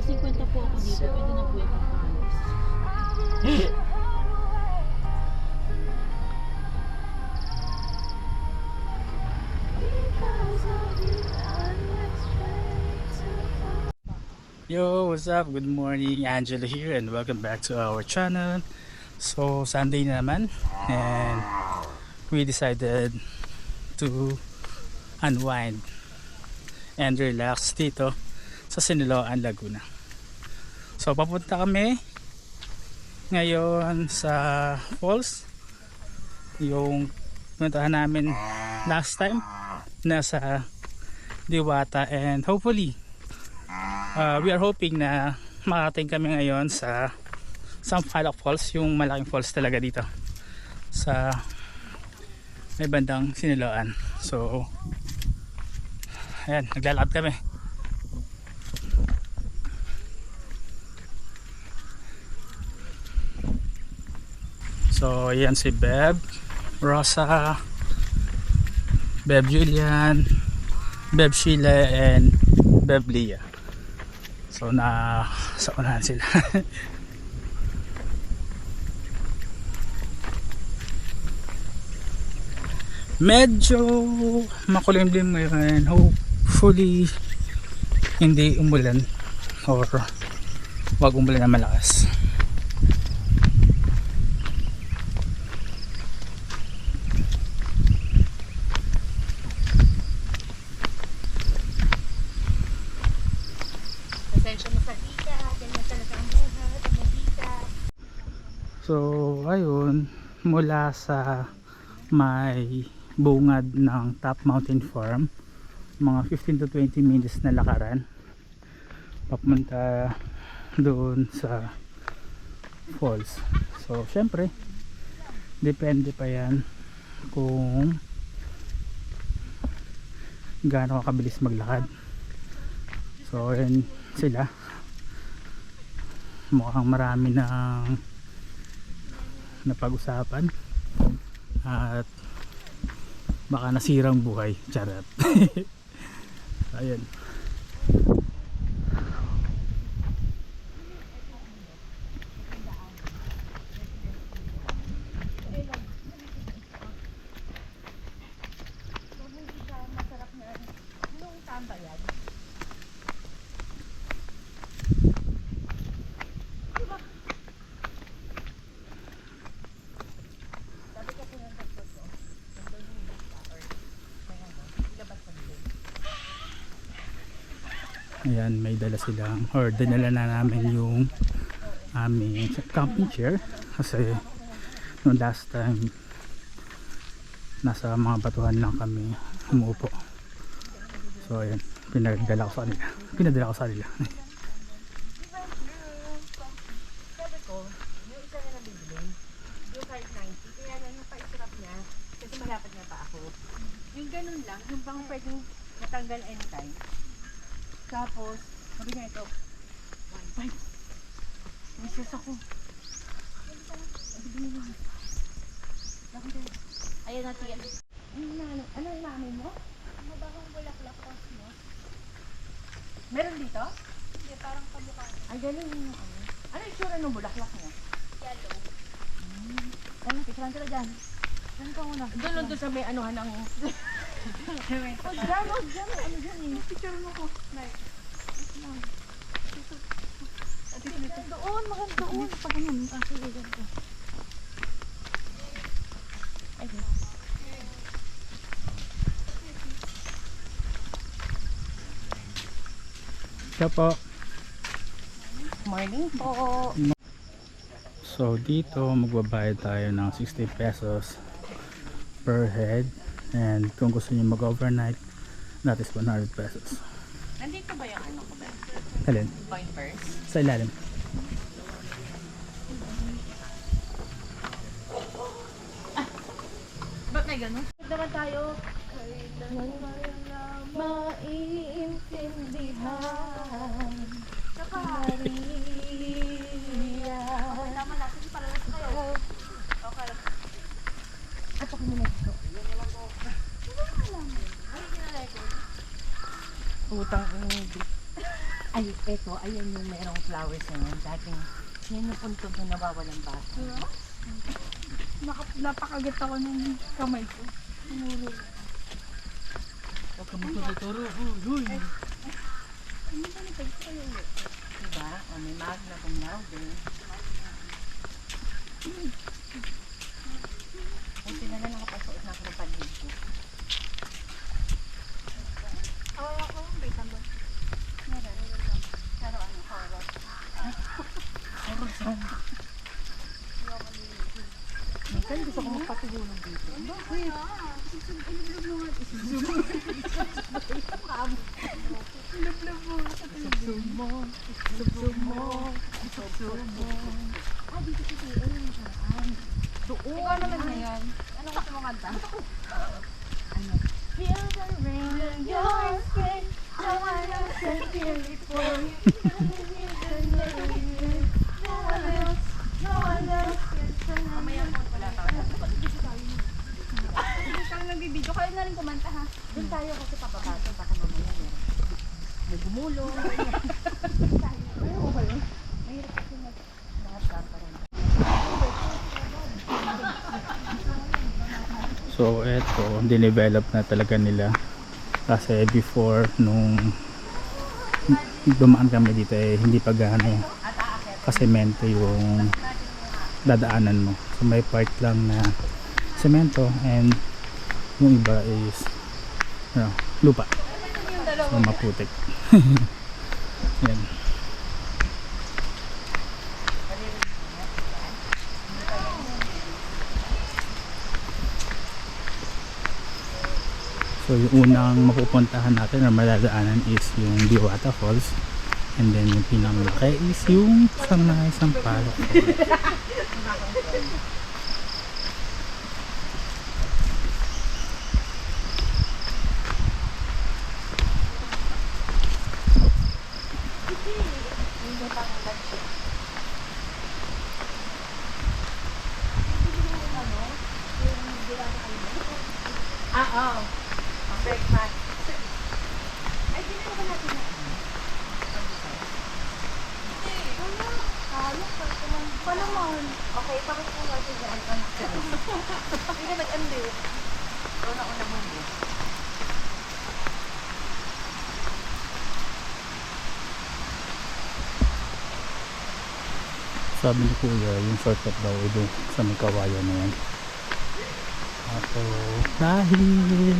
May 50 po ako dito. Pwede na po papalos. Yo, what's up? Good morning, Angelo here and welcome back to our channel. So, Sunday na naman and we decided to unwind and relax dito sa Siniloan, Laguna. So, papunta kami ngayon sa falls. Yung puntahan namin last time nasa Diwata. And hopefully uh, we are hoping na makarating kami ngayon sa Sampaloc Falls yung malaking falls talaga dito sa may bandang siniloan so ayan naglalakad kami so ayan si Beb Rosa Beb Julian Beb Sheila and Beb Leah So na sa unahan sila. Medyo makulimlim ngayon. Hopefully hindi umulan or wag umulan na malakas. Pasensya na sa tita, ganyan talaga ang buhay, pag nagkita. So, ayun, mula sa may bungad ng Top Mountain Farm, mga 15 to 20 minutes na lakaran, papunta doon sa falls. So, syempre, depende pa yan kung gaano kakabilis maglakad. So, ayun sila. Mukhang marami ng napag-usapan. At baka nasirang buhay. Charot. Ayun ayan may dala silang or dinala na namin yung aming camping chair kasi nung last time nasa mga batuhan lang kami umupo so ayan pinagdala ko sa kanila pinadala ko sa kanila Sabi ko, yung isa na nabibili, yung 590, kaya lang yung paisirap niya, kasi malapit na pa ako. Yung ganun lang, yung bang pwedeng matanggal anytime. Tapos, sabi niya ito, 1.5. May sus ako. Ayan natin yan. Ano, ano yung mami mo? Mabahang bulaklak cosmos. Meron dito? Hindi, parang kamukha. Ay, ganun yung ano. Ano yung tsura ng bulaklak niya? Yellow. Hmm. Ano, picturean ka na dyan. Saan ka muna? Doon, doon sa may anuhan ng... Dyan, oh, dyan, ano dyan eh. Picture mo ko. Nay. Doon, maganda doon. Pag ganyan, ah, sige, ganito. Ay, siya po Morning po. So dito magbabayad tayo ng 60 pesos per head and kung gusto niyo mag-overnight that is 100 pesos. Nandito ba yung ano ko ba? Alin? Coin purse? Sa ilalim. Ba't may ganun? naman tayo. Kailangan maiintindihan. Maria. Okay naman natin pala na kayo. Okay. At ako muna dito. Utang hindi. Ay, eto, ayan yung merong flowers na yun. Dating, yan yung puntod na nawawalang bata. Naka- Napakagat ako ng kamay ko. Tumuro. Huwag ka magtuturo. Huy, huy. Diba? O, may magna cum laude. Buti na lang nakapasuot na ako ng panligo. Minsan gusto ko magpatulong dito. Subsub mo, subsub mo, mo. Ikaw naman ngayon. Ano gusto mo kanta? Feel the rain on your skin. Else can feel it for you. No one else, no one else can feel it. Hindi tayo nagbibideo. Kayo na rin kumanta ha. Doon tayo kasi pababa doon, baka mamaya meron. May gumulong. Ayaw ba yun? Mahirap kasi mag... Lahat parang. So eto, dinevelop na talaga nila. Kasi before nung dumaan kami dito eh hindi pa gaano kasemento yung dadaanan mo. So may part lang na semento and yung iba is ano, lupa. So maputik. Yan. So yung unang mapupuntahan natin na madadaanan is yung Diwata Falls and then yung pinakamalaki is yung Sangay Sampaloc Falls. Ah, oo. Breakfast. Palamon. Okay, tapos po natin dyan. Hindi ka nag-MD. Una-una mo mo. Sabi ni Kuya, yung shortcut daw ay doon sa may kawayan na yan. Ako, dahil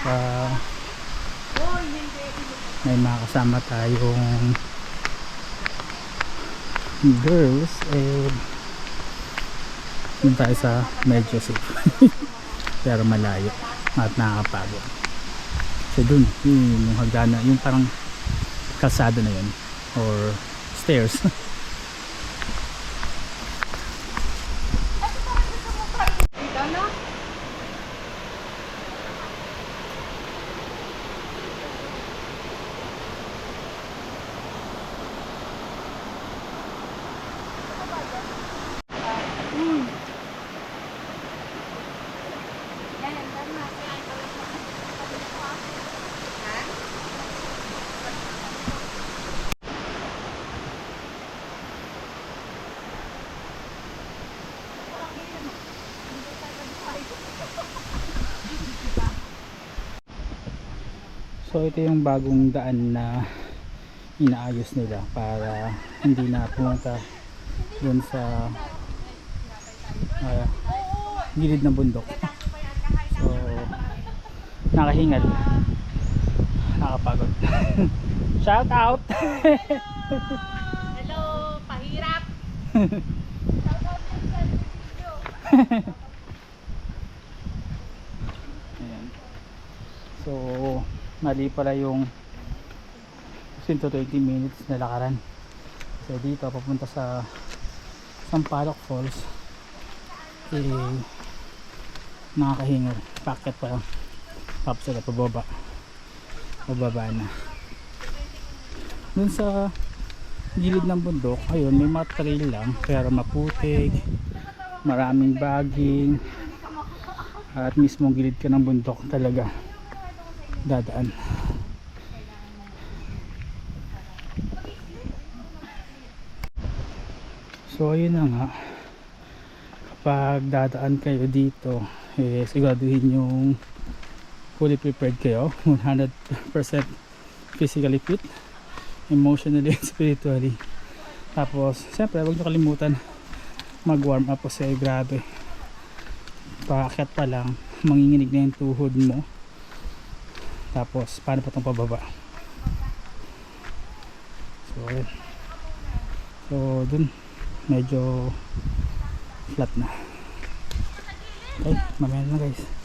sa may mga kasama tayong girls eh dun tayo sa medyo safe. Pero malayo at nakakapagod. So dun yun, yung hagdana yung parang kalsada na yun or stairs So ito yung bagong daan na inaayos nila para hindi na pumunta dun sa ah, gilid ng bundok. So nakahingal. Nakapagod. Shout out! Hello, pahirap. Ayan. So, mali pala yung 120 minutes na lakaran. So, dito papunta sa Sampaloc Falls. Eh, nakakahingal. Packet pa lang. Sila pababa. Pababa na. Dun sa gilid ng bundok, ayun, may mga trail lang. Pero maputik. Maraming bagging at mismong gilid ka ng bundok talaga dadaan. So ayun na nga. Kapag dadaan kayo dito eh siguraduhin yung fully prepared kayo. 100% physically fit emotionally and spiritually. Tapos syempre huwag nyo kalimutan mag warm up kasi grabe. Paakyat pa lang. Manginginig na yung tuhod mo. Tapos, paano pa itong pababa? So, ayun. So, dun, medyo flat na. Okay, mamaya na guys.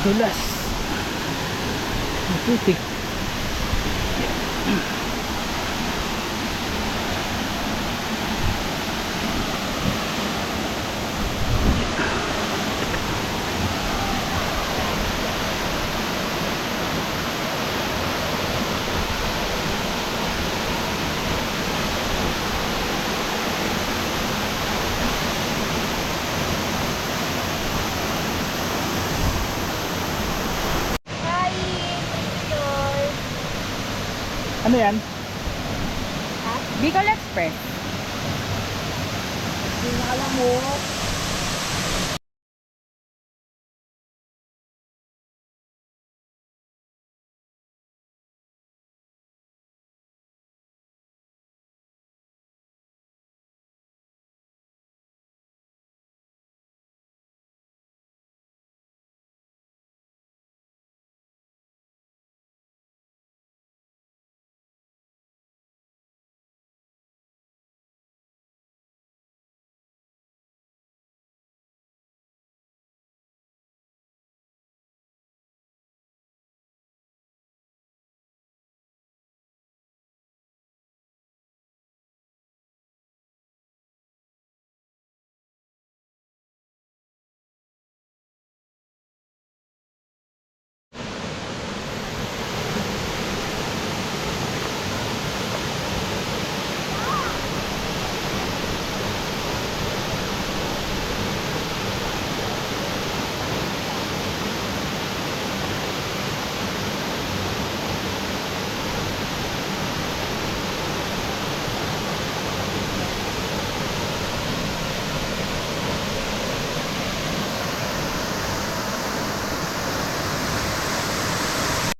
Madulas. Maputik. Ano yan? Bicol Express. Hindi na alam mo.